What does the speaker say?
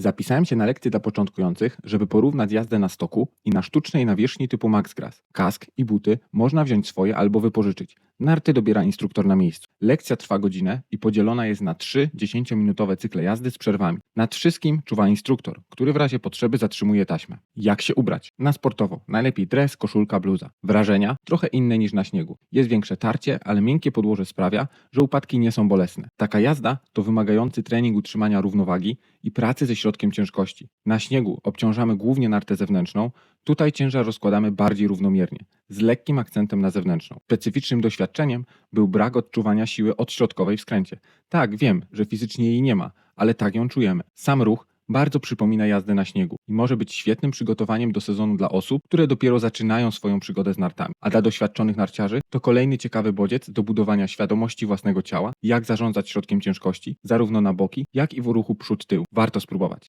Zapisałem się na lekcję dla początkujących, żeby porównać jazdę na stoku i na sztucznej nawierzchni typu MaxGrass. Kask i buty można wziąć swoje albo wypożyczyć. Narty dobiera instruktor na miejscu. Lekcja trwa godzinę i podzielona jest na trzy 10-minutowe cykle jazdy z przerwami. Nad wszystkim czuwa instruktor, który w razie potrzeby zatrzymuje taśmę. Jak się ubrać? Na sportowo. Najlepiej dres, koszulka, bluza. Wrażenia? Trochę inne niż na śniegu. Jest większe tarcie, ale miękkie podłoże sprawia, że upadki nie są bolesne. Taka jazda to wymagający trening utrzymania równowagi i pracy ze środkiem ciężkości. Na śniegu obciążamy głównie nartę zewnętrzną, tutaj ciężar rozkładamy bardziej równomiernie, z lekkim akcentem na zewnętrzną. Specyficznym doświadczeniem był brak odczuwania siły odśrodkowej w skręcie. Tak, wiem, że fizycznie jej nie ma, ale tak ją czujemy. Sam ruch bardzo przypomina jazdę na śniegu i może być świetnym przygotowaniem do sezonu dla osób, które dopiero zaczynają swoją przygodę z nartami. A dla doświadczonych narciarzy to kolejny ciekawy bodziec do budowania świadomości własnego ciała, jak zarządzać środkiem ciężkości, zarówno na boki, jak i w ruchu przód-tył. Warto spróbować.